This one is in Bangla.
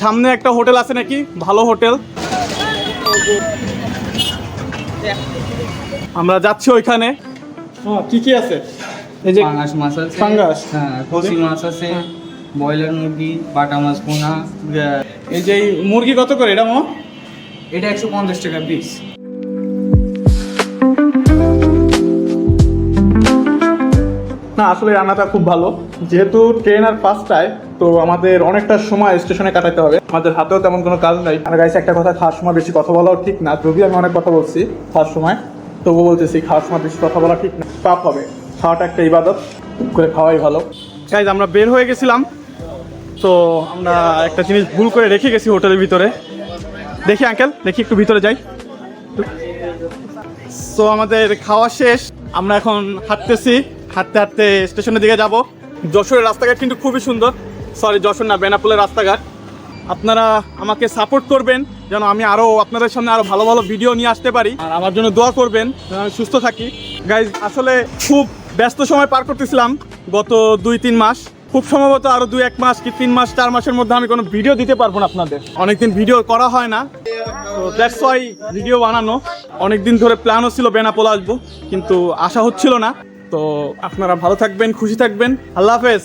সামনে একটা হোটেল আছে নাকি? ভালো হোটেল। আমরা যাচ্ছি ওইখানে। হ্যাঁ, কি কি আছে? এই যে পাঙাশ মাছ আছে পাঙ্গাস? হ্যাঁ কচি মাছ আছে ব্রয়লার মুরগি বাটা মাছ পোনা। এই যে মুরগি কত করে এটা মো? এটা একশো পঞ্চাশ টাকা পিস না আসলে রান্নাটা খুব ভালো। যেহেতু ট্রেন আর পাঁচটায় তো আমাদের অনেকটা সময় স্টেশনে কাটাতে হবে। আমাদের হাতেও তেমন কোনো কাজ নাই। আর গাইছে একটা কথা, খাওয়ার সময় বেশি কথা বলাও ঠিক না। যদিও আমি অনেক কথা বলছি খাওয়ার সময়, তবুও বলতেছি খাওয়ার সময় বেশি কথা বলা ঠিক না। পাপ হবে। খাওয়াটা একটা ইবাদত। করে খাওয়াই ভালো। গাইজ আমরা বের হয়ে গেছিলাম। তো আমরা একটা জিনিস ভুল করে রেখে গেছি হোটেলের ভিতরে। দেখি আঙ্কেল দেখি একটু ভিতরে যাই। সো আমাদের খাওয়া শেষ। আমরা এখন হাঁটতেছি। হাঁটতে হাঁটতে স্টেশনের দিকে যাব। যশোরের রাস্তাঘাট কিন্তু খুবই সুন্দর। সরি যশোর না, বেনাপুলের রাস্তাঘাট। আপনারা আমাকে সাপোর্ট করবেন, যেন আমি আরও আপনাদের সামনে আরও ভালো ভালো ভিডিও নিয়ে আসতে পারি। আর আমার জন্য দোয়া করবেন আমি সুস্থ থাকি। গাইজ আসলে খুব ব্যস্ত সময় পার করতেছিলাম গত দুই, তিন মাস। খুব সম্ভবত আরও দুই, এক মাস কি তিন মাস, চার মাসের মধ্যে আমি কোনো ভিডিও দিতে পারব না আপনাদের। অনেকদিন ভিডিও করা হয় না। তো দ্যাটস ওয়াই ভিডিও বানানো। অনেক দিন ধরে প্ল্যানও ছিল বেনাপোল আসব, কিন্তু আশা হচ্ছিল না। তো আপনারা ভালো থাকবেন, খুশি থাকবেন। আল্লাহ হাফেজ।